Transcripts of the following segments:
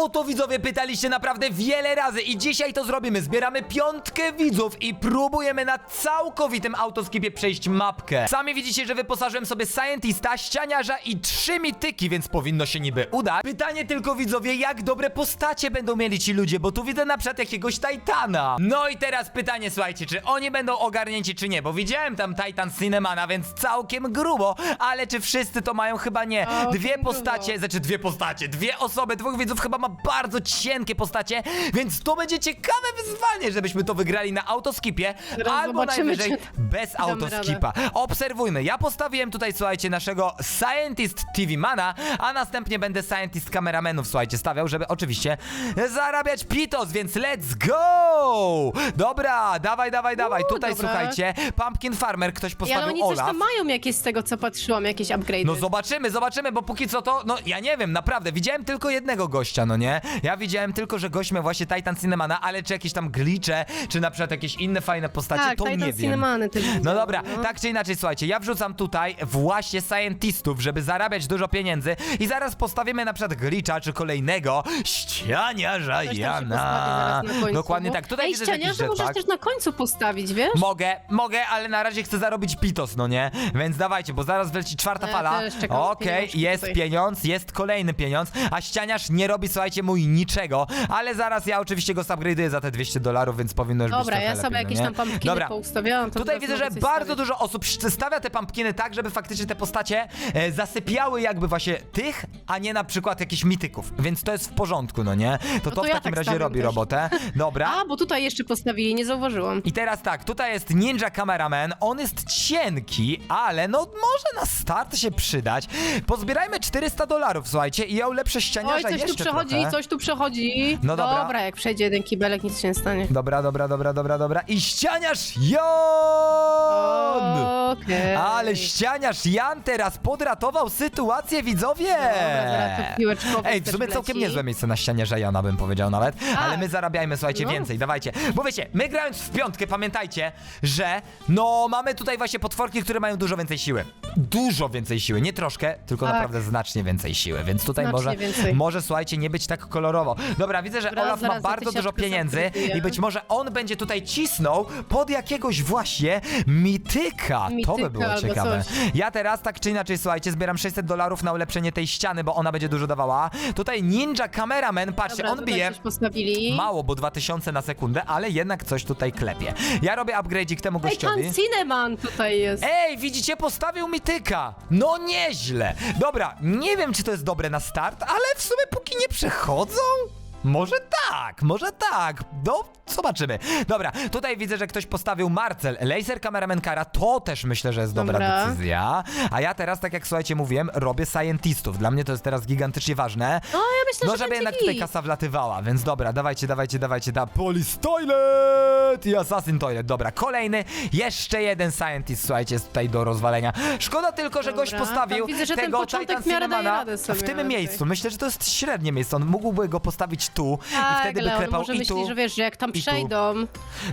O to widzowie pytaliście naprawdę wiele razy i dzisiaj to zrobimy. Zbieramy piątkę widzów i próbujemy na całkowitym autoskipie przejść mapkę. Sami widzicie, że wyposażyłem sobie Scientista, ścianiarza i trzy mityki, więc powinno się niby udać. Pytanie tylko widzowie, jak dobre postacie będą mieli ci ludzie, bo tu widzę na przykład jakiegoś Titana. No i teraz pytanie, słuchajcie, czy oni będą ogarnięci czy nie, bo widziałem tam Titan Cinemana, więc całkiem grubo, ale czy wszyscy to mają? Chyba nie. Dwie postacie, znaczy dwie postacie, dwie osoby, dwóch widzów chyba ma bardzo cienkie postacie, więc to będzie ciekawe wyzwanie, żebyśmy to wygrali na autoskipie, Zaraz albo zobaczymy, najwyżej czy bez damy autoskipa. Obserwujmy, ja postawiłem tutaj, słuchajcie, naszego Scientist TV Mana, a następnie będę Scientist Kameramenów, słuchajcie, stawiał, żeby oczywiście zarabiać pitos, więc let's go! Dobra, dawaj, dawaj, dawaj, tutaj dobra. słuchajcie, Pumpkin Farmer, ktoś Ja, postawił ale oni coś Olaf. tam mają jakieś z tego, co patrzyłam, jakieś upgrade'y. No zobaczymy, zobaczymy, bo póki co to, no ja nie wiem, naprawdę, widziałem tylko jednego gościa, no nie? Ja widziałem tylko, że gość miał właśnie Titan Cinemana, ale czy jakieś tam glicze, czy na przykład jakieś inne fajne postacie, tak, to Titan nie wiem. Cinemany tylko. No dobra, no. tak czy inaczej, słuchajcie, ja wrzucam tutaj właśnie scientistów, żeby zarabiać dużo pieniędzy i zaraz postawimy na przykład glitcha, czy kolejnego ścianiarza Ktoś tam się Jana. zaraz na końcu. Dokładnie tak, tutaj Ej, widzę że jakiś ścianiarza możesz jetpack. też na końcu postawić, wiesz? Mogę, mogę, ale na razie chcę zarobić pitos, no nie? Więc dawajcie, bo zaraz wleci czwarta Ja fala. też czekam na Okej, pieniążki jest tutaj. pieniądz, jest kolejny pieniądz, a ścianiarz nie robi, słuchajcie, mój niczego, ale zaraz ja oczywiście go upgrade'uję za te 200 dolarów, więc powinno już być Dobra, trochę ja sobie lepiej, jakieś no tam nie? pumpkiny Dobra. poustawiałam. To Tutaj teraz widzę, że mogę coś bardzo stawiać. dużo osób stawia te pumpkiny tak, żeby faktycznie te postacie e, zasypiały jakby właśnie tych, a nie na przykład jakichś mityków. Więc to jest w porządku, no nie? To to, to w ja takim tak razie stawiam robi też. robotę. Dobra. A, bo tutaj jeszcze postawili, nie zauważyłam. I teraz tak, tutaj jest Ninja Cameraman, on jest cienki, ale no może na start się przydać. Pozbierajmy 400 dolarów, słuchajcie, i ja ulepszę ścianiarza Oj, coś jeszcze tu przechodzi, trochę. Coś tu przechodzi. No dobra. Dobra, jak przejdzie jeden kibelek, nic się nie stanie. Dobra, dobra, dobra, dobra, dobra. I ścianiarz Jon! Okej. Ale ścianiarz Jan teraz podratował sytuację, widzowie! Dobra, piłeczkowy Ej, w też sumie całkiem wleci. niezłe miejsce na ścianiarza Jana, bym powiedział nawet. Ale my zarabiajmy, słuchajcie, No. więcej, dawajcie. Bo wiecie, my grając w piątkę, pamiętajcie, że no mamy tutaj właśnie potworki, które mają dużo więcej siły. Dużo więcej siły, nie troszkę, tylko Tak. naprawdę znacznie więcej siły, więc tutaj Znacznie może, więcej. może, słuchajcie, nie być tak kolorowo. Dobra, widzę, że Dobra, Olaf ma zaraz za bardzo dużo tysiaczkę pieniędzy i być może on będzie tutaj cisnął pod jakiegoś właśnie mityka. to by Mityka było albo ciekawe. Ja teraz tak czy inaczej, słuchajcie, zbieram 600 dolarów na ulepszenie tej ściany, bo ona będzie dużo dawała. Tutaj Ninja Cameraman, patrzcie, Dobra, on tutaj bije coś postawili. mało, bo 2000 na sekundę, ale jednak coś tutaj klepie. Ja robię upgrade'ik temu Ej, gościowi. pan Cineman tutaj jest. Ej, widzicie, postawił mityka. No nieźle. Dobra, nie wiem, czy to jest dobre na start, ale w sumie póki nie przechodzą. Może tak, może tak. No, zobaczymy. Dobra, tutaj widzę, że ktoś postawił Marcel. Laser Cameraman Kara, to też myślę, że jest dobra Dobra. decyzja. A ja teraz, tak jak słuchajcie, mówiłem, robię scientistów. Dla mnie to jest teraz gigantycznie ważne. No, ja myślę, No, że żeby będzie jednak tutaj git. kasa wlatywała, więc dobra, dawajcie, dawajcie, dawajcie, da Police Toilet i Assassin Toilet, dobra, kolejny, jeszcze jeden Scientist, słuchajcie, jest tutaj do rozwalenia. Szkoda tylko, że Dobra, gość postawił tam widzę, że ten tego początek Titan w miarę daje radę sobie w tym raczej. miejscu. Myślę, że to jest średnie miejsce, on mógłby go postawić tu i Tak, wtedy by Leon, klepał może i myśli, tu. że wiesz, że jak tam i tu. przejdą,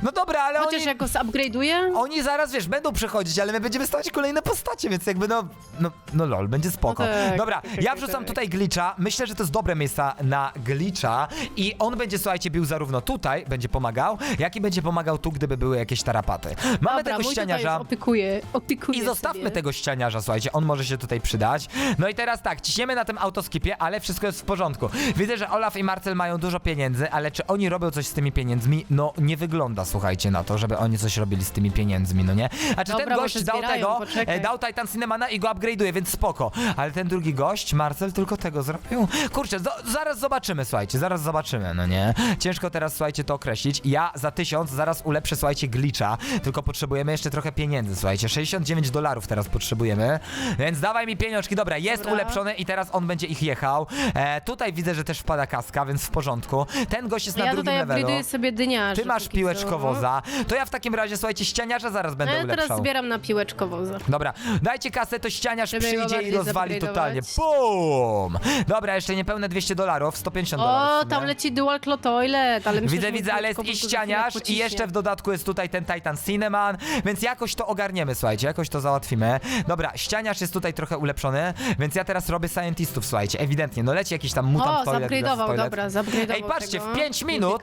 No dobra, ale chociaż oni... jak go zupgrade'uję, Oni zaraz, wiesz, będą przechodzić, ale my będziemy stawiać kolejne postacie, więc jakby no, no, no lol, będzie spoko. No tak, Dobra, tak, ja tak, wrzucam tak. tutaj glitcha, myślę, że to jest dobre miejsca na glitcha i on będzie, słuchajcie, bił zarówno tutaj, będzie pomagał, jak i będzie pomagał tu, gdyby były jakieś tarapaty. Mamy Dobra, tego mój tutaj ścianiarza. opiekuje, opiekuje I zostawmy sobie. tego ścianiarza, słuchajcie, on może się tutaj przydać. No i teraz tak, ciśniemy na tym autoskipie, ale wszystko jest w porządku. Widzę, że Olaf i Marcel mają dużo pieniędzy, ale czy oni robią coś z tymi pieniędzmi? No nie wygląda, słuchajcie, na to, żeby oni coś robili z tymi pieniędzmi, no nie? A czy Dobra, ten gość może dał zbierają, tego, poczekaj. e, dał Titan Cinemana i go upgrade'uje, więc spoko. Ale ten drugi gość, Marcel, tylko tego zrobił. Kurczę, zo- zaraz zobaczymy, słuchajcie, zaraz zobaczymy, no nie? Ciężko teraz, słuchajcie, to określić. Ja za tysiąc zaraz ulepszę, słuchajcie, glitcha, tylko potrzebujemy jeszcze trochę pieniędzy, słuchajcie, 69 dolarów teraz potrzebujemy, więc dawaj mi pieniążki, dobra, jest Dobra. ulepszony i teraz on będzie ich jechał. E, tutaj widzę, że też wpada kaska, więc porządku. Ten gość jest na Ja drugim tutaj levelu. upgrade'uję sobie dyniarze. Ty masz póki piłeczkowoza. To ja w takim razie, słuchajcie, ścianiarza zaraz będę No ja teraz ulepszał. zbieram na piłeczkowoza. Dobra, dajcie kasę, to ścianiarz Żeby go przyjdzie i bardziej rozwali totalnie. Bum! Dobra, jeszcze niepełne 200 dolarów, 150 dolarów. O, w sumie. tam leci dual claw toilet, ale myślę, Widzę, że widzę, ale jest i piłeczkowóz to za ścianiarz i jeszcze w dodatku jest tutaj ten Titan Cinnamon, więc jakoś to ogarniemy, słuchajcie, jakoś to załatwimy. Dobra, ścianiarz jest tutaj trochę ulepszony, więc ja teraz robię scientistów, słuchajcie, ewidentnie, no leci jakiś tam mutant O, toilet. zupgrade'ował, gas toilet. dobra, zupgrade'ował Ej, patrzcie, w 5 minut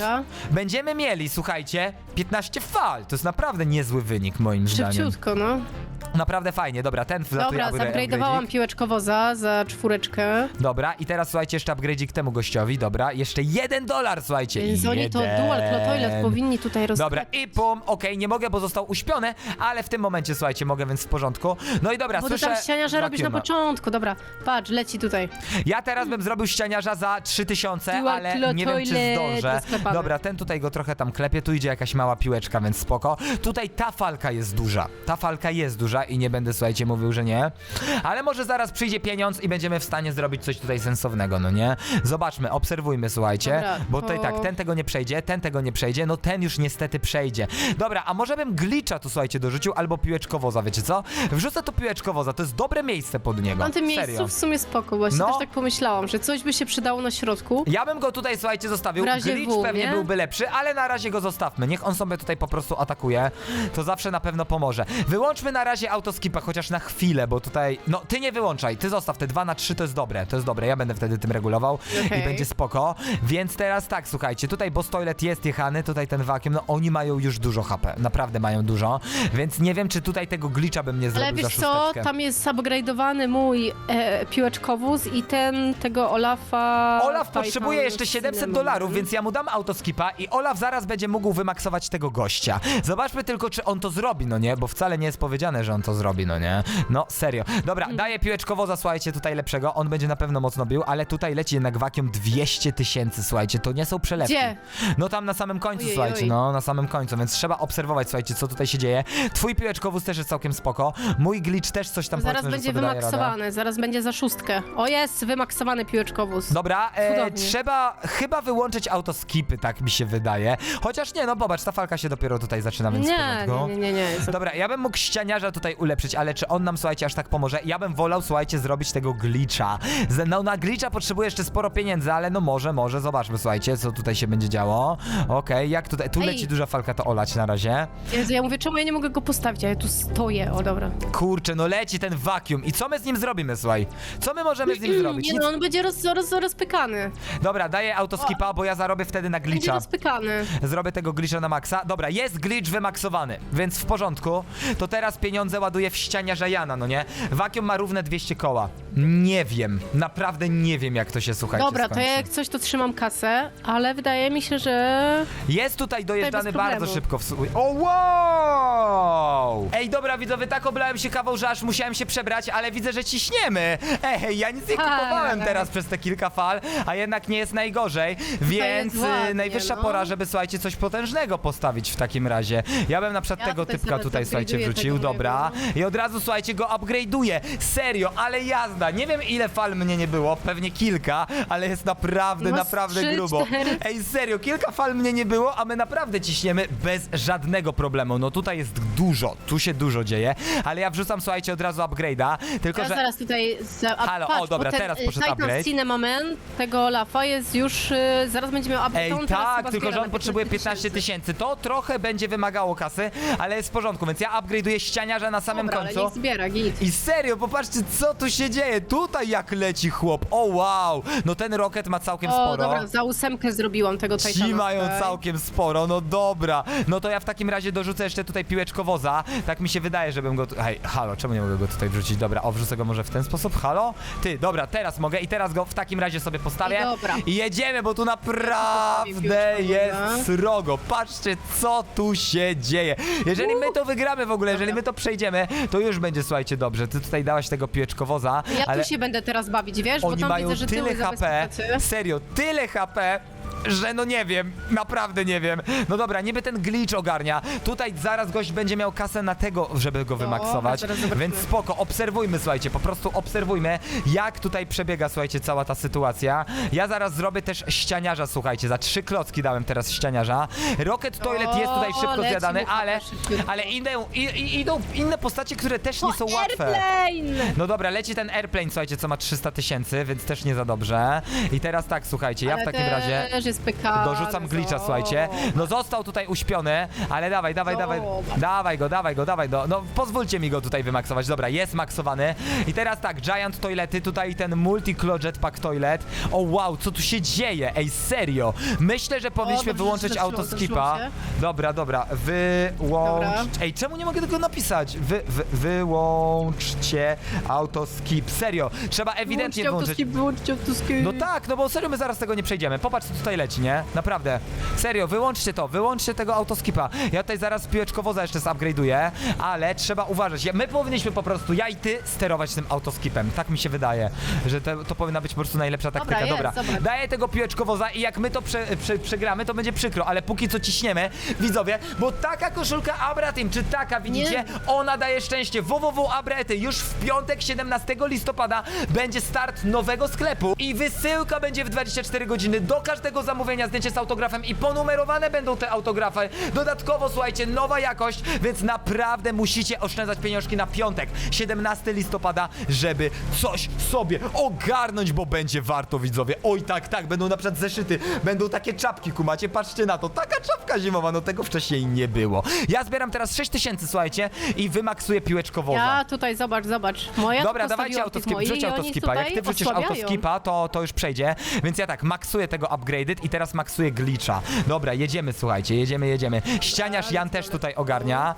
będziemy mieli, słuchajcie, 15 fal. To jest naprawdę niezły wynik, moim zdaniem. Szybciutko, no. Naprawdę fajnie, dobra, ten wlatuje Dobra, zupgrade'owałam upgrade'ik. piłeczkowoza za czwóreczkę. Dobra, i teraz słuchajcie, jeszcze upgrade'ik temu gościowi, dobra, jeszcze jeden dolar, słuchajcie. Więc oni to jeden. dual claw toilet powinni tutaj roz... Dobra, i pum, okej, nie mogę, bo został uśpiony, ale w tym momencie, słuchajcie, mogę, więc w porządku. No i dobra, Bo ty słyszę... tam ścianiarza robisz na vacuuma. początku, dobra. Patrz, leci tutaj. Ja teraz bym zrobił ścianiarza za 3000, Dual ale nie wiem, czy zdążę. Dobra, ten tutaj go trochę tam klepie, tu idzie jakaś mała piłeczka, więc spoko. Tutaj ta falka jest duża. Ta falka jest duża i nie będę, słuchajcie, mówił, że nie. Ale może zaraz przyjdzie pieniądz i będziemy w stanie zrobić coś tutaj sensownego, no nie? Zobaczmy, obserwujmy, słuchajcie. Dobra, bo tutaj to- tak, ten tego nie przejdzie, ten tego nie przejdzie, no ten już niestety przejdzie. Dobra, a może bym glitcha tu, słuchajcie, dorzucił, albo piłeczkowoza, wiecie co? Wrzucę to piłeczkowoza, to jest dobre miejsce pod niego. Na tym Serio. miejscu w sumie spoko, właśnie No. też tak pomyślałam, że coś by się przydało na środku. Ja bym go tutaj, słuchajcie, zostawił. W razie Glitch W, pewnie nie? byłby lepszy, ale na razie go zostawmy. Niech on sobie tutaj po prostu atakuje. To zawsze na pewno pomoże. Wyłączmy na razie autoskipa, chociaż na chwilę, bo tutaj... No, ty nie wyłączaj, ty zostaw te 2 na 3 to jest dobre, to jest dobre. Ja będę wtedy tym regulował Okej. i będzie spoko. Więc teraz tak, słuchajcie, tutaj boss toilet jest jechany, tutaj ten vacuum, no oni mają już dużo HP, naprawdę mają dużo, więc nie wiem, czy tutaj tego glitcha bym nie zrobił Ale wiesz za co, szósteczkę. tam jest upgrade'owany mój e, piłeczkowóz i ten tego Olafa... Olaf Titan potrzebuje jeszcze 700 Cinnamon. dolarów, więc ja mu dam autoskipa i Olaf zaraz będzie mógł wymaksować tego gościa. Zobaczmy tylko, czy on to zrobi, no nie? Bo wcale nie jest powiedziane, że on to zrobi, no nie? No, serio. Dobra, Hmm. daję piłeczkowo, słuchajcie, tutaj lepszego. On będzie na pewno mocno bił, ale tutaj leci jednak wakium 200 tysięcy, słuchajcie, to nie są przelewki. Gdzie? No tam na samym końcu, Ojej, słuchajcie, oj. no, na samym końcu, więc trzeba obserwować, słuchajcie, co tutaj się dzieje. Twój piłeczkowóz też jest całkiem spoko. Mój glitch też coś tam Zaraz powiedzmy, że będzie sobie daje radę. wymaksowany, zaraz będzie za szóstkę. O jest, wymaksowany piłeczkowóz. Dobra, e, Cudownie. trzeba chyba wyłączyć autoskipy, tak mi się wydaje. Chociaż nie, no popatrz, ta falka się dopiero tutaj zaczyna, więc w nie, porządku. nie, nie, nie, nie. Jest Dobra, ja bym mógł ścianiarza tutaj ulepszyć, ale czy on nam, słuchajcie, aż tak pomoże? Ja bym wolał, słuchajcie, zrobić tego glitcha. Z- No na glitcha potrzebuję jeszcze sporo pieniędzy, ale no może, może, zobaczmy, słuchajcie, co tutaj się będzie działo. Okej, jak tutaj, tu Ej. leci duża falka, to olać na razie. Jezu, ja mówię, czemu ja nie mogę go postawić, a ja tu stoję, o dobra. Kurczę, no leci ten vacuum i co my z nim zrobimy, słuchaj? Co my możemy z nim zrobić? Nie Nic... no, on będzie roz, roz, rozpykany. Dobra, daję autoskipa, bo ja zarobię wtedy na Będzie glitcha. rozpykany. Zrobię tego glitcha na maksa. Dobra, jest glitch wymaksowany, więc w porządku. To teraz pieniądze ładuję w ścianiarza Jana, no nie? Vacuum ma równe 200 koła. Nie wiem, naprawdę nie wiem jak to się słuchajcie Dobra, to skończy. ja jak coś to trzymam kasę, ale wydaje mi się, że... Jest tutaj dojeżdżany bez problemu. bardzo szybko w. O wow! Ej, dobra widzowie, tak oblałem się kawą, że aż musiałem się przebrać, ale widzę, że ciśniemy. Ej, ja nic nie kupowałem teraz przez te kilka fal, a jednak nie jest najgorzej, więc jest y, ładnie, najwyższa no. pora, żeby słuchajcie, coś potężnego postawić w takim razie. Ja bym na przykład Ja tego tutaj typka tutaj, słuchajcie, wrzucił, tego dobra. I od razu, słuchajcie, go upgrade'uję. Serio, ale jazda. Nie wiem, ile fal mnie nie było, pewnie kilka, ale jest naprawdę, No z naprawdę trzy, grubo. cztery. Ej, serio, kilka fal mnie nie było, a my naprawdę ciśniemy bez żadnego problemu. No tutaj jest dużo, tu się dużo dzieje, ale ja wrzucam, słuchajcie, od razu upgrade'a, tylko Ja że... zaraz tutaj... Za, a, Halo, o, patrz, dobra, ten, teraz y, poszedł Titan upgrade. Cinnamon tego Olafa jest już... Y, zaraz będzie miał upgrade. Ej, on teraz tak, chyba tylko zbiera że on na potrzebuje 15 tysięcy. To trochę będzie wymagało kasy, ale jest w porządku, więc ja upgrade'uję ścianiarza na samym Dobra, ale końcu. niech zbiera, git. I serio, popatrzcie, co tu się dzieje. Tutaj jak leci chłop. O wow! No ten rocket ma całkiem O, sporo. dobra, za ósemkę zrobiłam tego Titana. Ci mają tutaj. całkiem sporo, no dobra. No to ja w takim razie dorzucę jeszcze tutaj piłeczkowoza. Tak mi się wydaje, żebym go... tu- Hej, halo, czemu nie mogę go tutaj wrzucić? Dobra, o, wrzucę go może w ten sposób, halo? Ty, dobra, teraz mogę i teraz go w takim razie sobie postawię. I dobra. I jedziemy, bo tu naprawdę piłeczkowoza. jest srogo. Patrzcie, co tu się dzieje. Jeżeli my to wygramy w ogóle, jeżeli my to przejdziemy, to już będzie, słuchajcie, dobrze. Ty tutaj dałaś tego piłeczkowoza, Ja ale... tu się będę teraz bawić, wiesz? bo Oni tam mają widzę, że tyle tyły HP, serio, tyle HP, że no nie wiem, naprawdę nie wiem. No dobra, niby ten glitch ogarnia. Tutaj zaraz gość będzie miał kasę na tego, żeby go wymaksować. zaraz zobaczymy. Więc spoko, obserwujmy, słuchajcie, po prostu obserwujmy, jak tutaj przebiega, słuchajcie, cała ta sytuacja. Ja zaraz zrobię też ścianiarza, słuchajcie, za trzy klocki dałem teraz ścianiarza. Rocket Toilet jest tutaj szybko leci zjadany, mu ale, szybciutko. ale idą, i, i, idą inne postacie, które też nie są łatwe. Airplane! No dobra, leci ten airplane, słuchajcie, co ma 300 tysięcy, więc też nie za dobrze. I teraz tak, słuchajcie, ja w takim razie Też jest PK. dorzucam glitcha, słuchajcie. No został tutaj uśpiony, ale dawaj, dawaj, dawaj, Zobacz. dawaj go, dawaj go, dawaj go. No pozwólcie mi go tutaj wymaksować. Dobra, jest maksowany. I teraz tak, Giant Toilety, tutaj ten Multi-Claw Jetpack Toilet. O wow, co tu się dzieje? Ej, serio. Myślę, że powinniśmy dobrze, wyłączyć zeszło, autoskipa. zeszło Dobra, dobra, wyłącz... Dobra. Ej, czemu nie mogę tego napisać? Wy, wy, wyłączcie autoskip. Serio, trzeba ewidentnie Wyłączcie wyłączyć... autoskip, wyłączcie autoskip. No tak, no bo serio my zaraz tego nie przejdziemy. Popatrz co tutaj leci, nie? Naprawdę. Serio, wyłączcie to, wyłączcie tego autoskipa. Ja tutaj zaraz piłeczkowoza jeszcze zupgrade'uję, ale trzeba uważać. Ja, my powinniśmy po prostu, ja i ty, sterować tym autoskipem. Tak mi się wydaje, że to, to powinna być po prostu najlepsza taktyka. jest, Dobra, daję tego piłeczkowoza i jak my to prze, prze, przegramy, to będzie przykro, ale póki co ciśniemy, widzowie, bo taka koszulka Abratim, czy taka, widzicie, ona daje szczęście. www Abrety, już w piątek 17 listopada będzie start nowego sklepu i wysyłka będzie w 24 godziny do każdego zamówienia zdjęcie z autografem i ponumerowane będą te autografy. Dodatkowo, słuchajcie, nowa jakość, więc naprawdę musicie oszczędzać pieniążki na piątek 17 listopada, żeby coś sobie ogarnąć, bo będzie warto, widzowie. Oj, tak, tak, będą na przykład zeszyty, będą takie czapki, kumacie, patrzcie na to, taka czapka zimowa, no tego wcześniej nie było. Ja zbieram teraz 6000, słuchajcie, i wymaksuję piłeczkowoza. Ja tutaj, zobacz, zobacz. Moja Dobra, dawajcie autoskip, wrzuć autoskipa. Jak ty wrzucisz osłabiają. autoskipa, to, to już przejdzie. Więc ja tak, maksuję tego upgraded i teraz maksuję glitcha. Dobra, jedziemy, słuchajcie, jedziemy, jedziemy. Ścianiarz Jan też tutaj ogarnia.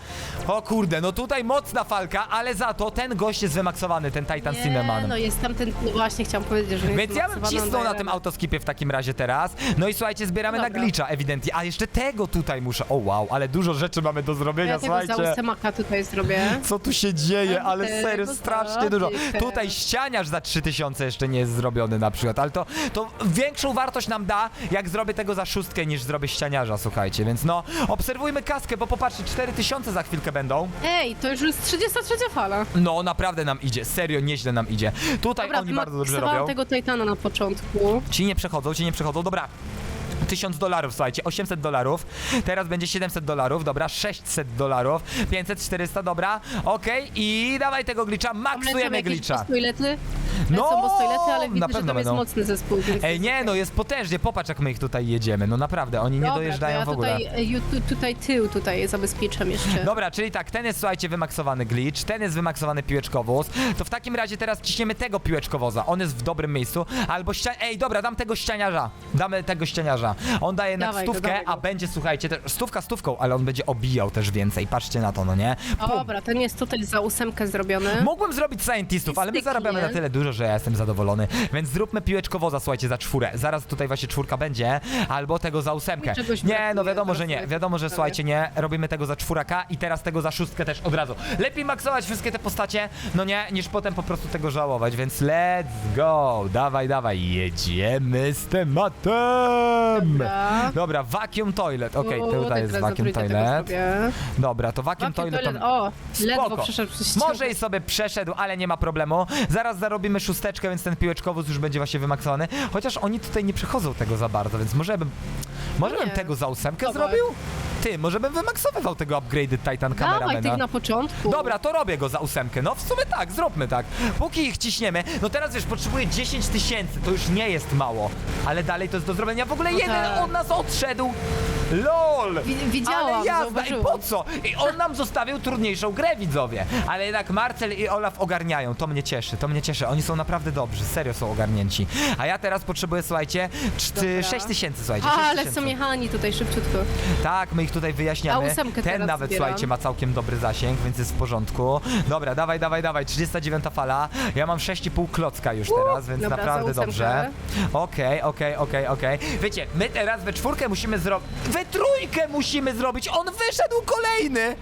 O kurde, no tutaj mocna falka, ale za to ten gość jest wymaksowany, ten Titan Nie, Cinnamon. no jest tam ten, no właśnie chciałam powiedzieć, że jest Więc ja bym cisnął na tym autoskipie w takim razie teraz. No i słuchajcie, zbieramy No na dobra. glitcha ewidentnie. A jeszcze tego tutaj muszę. O wow, ale dużo rzeczy mamy do zrobienia, Ja tego słuchajcie. tutaj zrobię. Co tu się dzieje, ale serio, strasznie dużo. Tutaj ścianiarz za 3000 jeszcze nie jest zrobiony na przykład, ale to, to większą wartość nam da, jak zrobię tego za szóstkę, niż zrobię ścianiarza, słuchajcie, więc no, obserwujmy kaskę, bo popatrzcie, 4000 za chwilkę będą. Ej, to już jest 33 fala. No, naprawdę nam idzie, serio, nieźle nam idzie. Tutaj Dobra, oni bardzo dobrze wymaksowałam robią. tego Titana na początku. Ci nie przechodzą, ci nie przechodzą, dobra. 1000 dolarów, słuchajcie, 800 dolarów, teraz będzie 700 dolarów, dobra, 600 dolarów, 500, 400, dobra, okej, i dawaj tego glitcha, maksujemy glitcha. Toilety? No, No, są boss toilety, ale na widzę, że pewno tam jest będą. mocny zespół. Więc Ej, nie, no jest potężnie, popatrz jak my ich tutaj jedziemy, no naprawdę, oni nie Dobra, dojeżdżają to ja w ogóle. Tutaj, e, ju- tu, tutaj tył tutaj zabezpieczam jeszcze. Dobra, czyli tak, ten jest, słuchajcie, wymaksowany glitch, ten jest wymaksowany piłeczkowóz, to w takim razie teraz ciśniemy tego piłeczkowoza, on jest w dobrym miejscu, albo ścian... Ej, dobra, dam tego ścianiarza, damy tego ścianiarza. On daje na Dawaj go, stówkę, dawaj go. a będzie, słuchajcie, te... stówka stówką, ale on będzie obijał też więcej, patrzcie na to, no nie? Pum. Dobra, ten jest tutaj za ósemkę zrobiony. Mogłem zrobić scientistów, ale my zarabiamy na tyle dużo, że ja jestem zadowolony. Więc zróbmy piłeczkowoza, słuchajcie, za czwórę. Zaraz tutaj właśnie czwórka będzie, albo tego za ósemkę. Mi czegoś Nie, no brakuje, wiadomo, teraz że nie. sobie Wiadomo, że słuchajcie, nie. Robimy tego za czwóraka i teraz tego za szóstkę też od razu. Lepiej maksować wszystkie te postacie, no nie, niż potem po prostu tego żałować, więc let's go. Dawaj, dawaj, jedziemy z tematem. Dobra. Dobra, vacuum toilet. Okej, O, tutaj tak jest teraz vacuum tego toilet. Dobra, to vacuum, Vacuum toilet. toilet, to... o, ledwo Spoko. przeszedł przez ścianę. Może i sobie przeszedł, ale nie ma problemu. Zaraz zarobimy szósteczkę, więc ten piłeczkowóz już będzie właśnie wymaksowany. Chociaż oni tutaj nie przechodzą tego za bardzo, więc może bym. Może bym Nie. tego za ósemkę Dawaj. zrobił? Ty, może bym wymaksowywał tego upgraded Titan Dawaj tych Cameramana. na początku. Dobra, to robię go za ósemkę. No w sumie tak, zróbmy tak. Póki ich ciśniemy, no teraz wiesz, potrzebuję 10 tysięcy, to już nie jest mało. Ale dalej to jest do zrobienia. W ogóle No jeden tak. od nas odszedł. LOL! Wi- widziałam, Ale jazda, i zauważyłam. po co? I on nam zostawił trudniejszą grę, widzowie. Ale jednak Marcel i Olaf ogarniają, to mnie cieszy, to mnie cieszy. Oni są naprawdę dobrzy, serio są ogarnięci. A ja teraz potrzebuję, słuchajcie, Dobra. 6 tysięcy, słuchajcie, A, 6 ale tysięcy. są jechani tutaj szybciutko. Tak, my ich tutaj wyjaśniamy. Ósemkę Ten teraz nawet, zbieram. słuchajcie, ma całkiem dobry zasięg, więc jest w porządku. Dobra, dawaj, dawaj, dawaj, 39 fala. Ja mam 6,5 klocka już teraz, więc dobra, naprawdę ósemkę. dobrze. Okej, okej, okej, okej. Wiecie, my teraz we czwórkę musimy zrobić... We trójkę musimy zrobić! On wyszedł kolejny!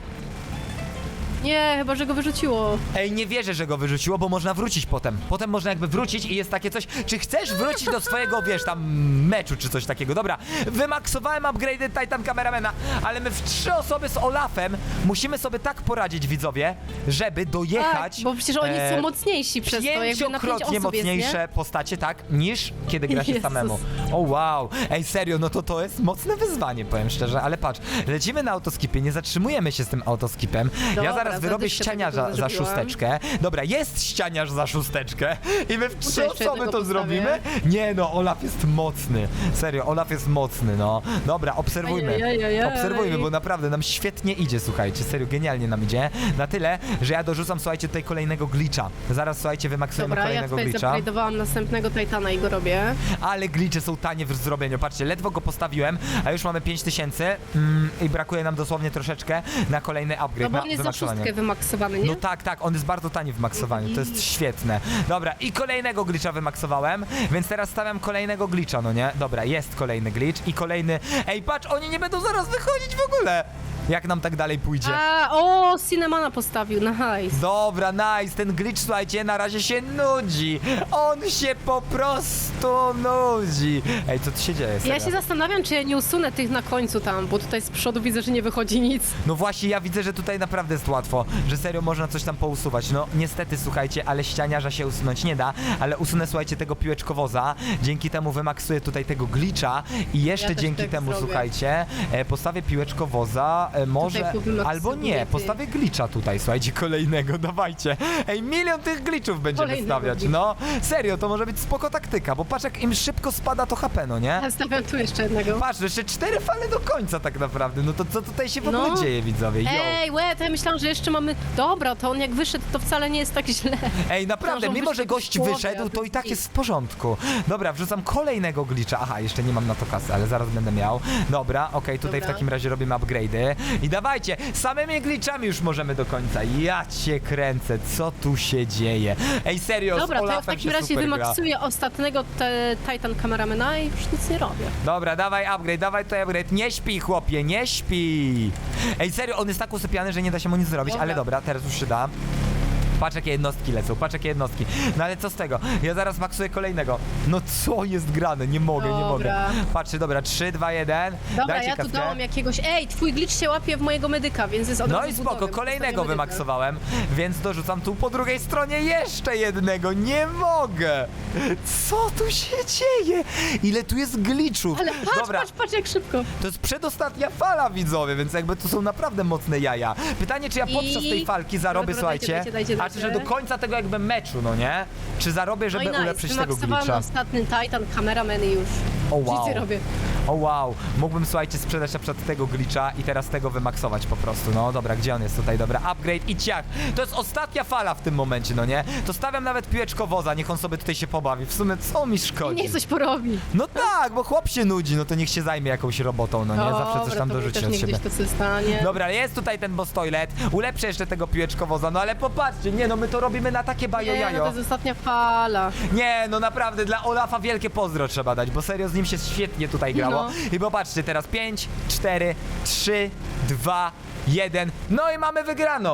Nie, chyba, że go wyrzuciło. Ej, nie wierzę, że go wyrzuciło, bo można wrócić potem. Potem można jakby wrócić i jest takie coś. Czy chcesz wrócić do swojego, wiesz, tam meczu czy coś takiego? Dobra, wymaksowałem upgrade'y Titan Cameramana, ale my w trzy osoby z Olafem musimy sobie tak poradzić, widzowie, żeby dojechać. Tak, bo przecież oni e, są mocniejsi przez to, jakby na pięć pięciokrotnie osób jest, mocniejsze nie? postacie, tak, niż kiedy gra się Jezus. samemu. O wow, ej serio, no to to jest mocne wyzwanie, powiem szczerze, ale patrz, lecimy na autoskipie, nie zatrzymujemy się z tym autoskipem. ja Dobra, zaraz wyrobię zadyszkę ścianiarza tego za zrobiłam. szósteczkę. Dobra, jest ścianiarz za szósteczkę i my w trzy jeszcze osoby jednego to postawię. zrobimy. Nie no, Olaf jest mocny. Serio, Olaf jest mocny, no. Dobra, obserwujmy. Obserwujmy, bo naprawdę nam świetnie idzie, słuchajcie, serio, genialnie nam idzie. Na tyle, że ja dorzucam, słuchajcie, tutaj kolejnego glitcha. Zaraz, słuchajcie, wymaksujemy Dobra, ja kolejnego tutaj glitcha. zaplajdowałam następnego Titana i go robię. Ale glitche są tanie w zrobieniu. Patrzcie, ledwo go postawiłem, a już mamy 5000 mm, i brakuje nam dosłownie troszeczkę na kolejny upgrade, No bo na jest za wymaksowanie. Wymaksowany, nie? No tak, tak, on jest bardzo tani w maksowaniu, to jest świetne. Dobra, i kolejnego glitcha wymaksowałem, więc teraz stawiam kolejnego glitcha, no nie? Dobra, jest kolejny glitch i kolejny... Ej, patrz, oni nie będą zaraz wychodzić w ogóle! Jak nam tak dalej pójdzie? A, o, Cinnamona postawił, nice. Dobra, nice, ten glitch, słuchajcie, na razie się nudzi. On się po prostu nudzi. Ej, co tu się dzieje? Ja serio? się zastanawiam, czy ja nie usunę tych na końcu tam, bo tutaj z przodu widzę, że nie wychodzi nic. No właśnie, ja widzę, że tutaj naprawdę jest łatwo, że serio można coś tam pousuwać. No niestety, słuchajcie, ale ścianiarza się usunąć nie da, ale usunę, słuchajcie, tego piłeczkowoza. Dzięki temu wymaksuję tutaj tego glitcha i jeszcze Ja też dzięki tak temu, zrobię. słuchajcie, e, postawię piłeczkowoza, e, może, albo nie, postawię glitcha tutaj, słuchajcie, kolejnego, dawajcie. Ej, milion tych glitchów będziemy Kolejnego stawiać, glitcha. no. Serio, to może być spoko taktyka, bo patrz jak im szybko spada to HP, no nie? Ja stawiam tu jeszcze jednego. Patrz, jeszcze cztery fale do końca tak naprawdę, no to co tutaj się w ogóle No. dzieje, widzowie? Yo. Ej, łe, to ja myślałam, że jeszcze mamy... Dobra, to on jak wyszedł, to wcale nie jest tak źle. Ej, naprawdę, mimo że gość w wyszedł, a to i tak nic. jest w porządku. Dobra, wrzucam kolejnego glitcha. Aha, jeszcze nie mam na to kasy, ale zaraz będę miał. Dobra, okej, tutaj w Dobra. takim razie robimy upgrade'y. I dawajcie, samymi glitchami już możemy do końca. Ja cię kręcę, co tu się dzieje? Ej, serio, Dobra, z to ja w Olafem takim się razie super gra. wymaksuję ostatniego te, Titan Cameramana i już nic nie robię. Dobra, dawaj upgrade, dawaj tutaj upgrade. Nie śpi, chłopie, nie śpi. Ej, serio, on jest tak usypiany, że nie da się mu nic zrobić, Dobra. ale dobra, teraz już się da. Patrz jakie jednostki lecą, patrz jakie jednostki. No ale co z tego? Ja zaraz maksuję kolejnego. No co jest grane? Nie mogę, nie mogę. Dobra. Patrzcie, dobra, 3, 2, 1. Dobra, Dajcie ja tu kaskę. dałam jakiegoś... Ej, twój glitch się łapie w mojego medyka, więc jest od No razu i spoko, budowę, kolejnego medyka. wymaksowałem, więc dorzucam tu po drugiej stronie jeszcze jednego. Nie mogę! Co tu się dzieje? Ile tu jest glitchów? Ale patrz, Dobra, patrz, patrz jak szybko. To jest przedostatnia fala, widzowie, więc jakby to są naprawdę mocne jaja. Pytanie, czy ja podczas I- tej falki zarobię, Dobra, słuchajcie, dajcie, dajcie, czy że do końca tego jakby meczu, no nie? Czy zarobię, żeby no i nice, ulepszyć tego wymaksowałam glitcha? ostatni Titan Cameraman i już. O wow. Robię. O wow, mógłbym, słuchajcie, sprzedać na przykład tego glitcha i teraz tego wymaksować po prostu. No dobra, gdzie on jest tutaj? Dobra, upgrade i ciach. To jest ostatnia fala w tym momencie, no nie? To stawiam nawet piłeczkowoza, niech on sobie tutaj się pobawi. W sumie co mi szkodzi? Niech coś porobi. No tak, bo chłop się nudzi, no to niech się zajmie jakąś robotą, no nie? Zawsze coś Dobra, tam to mi dorzuci też od siebie. gdzieś to się stanie. Dobra, jest tutaj ten boss toilet. Ulepszę jeszcze tego piłeczkowoza, no ale popatrzcie, nie no, my to robimy na takie bajo Nie, no to jajo. jest ostatnia fala. Nie, no naprawdę, dla Olafa wielkie pozdro trzeba dać, bo serio z nim się świetnie tutaj grało. No. I popatrzcie, teraz 5, 4, 3, 2, 1. No i mamy wygraną.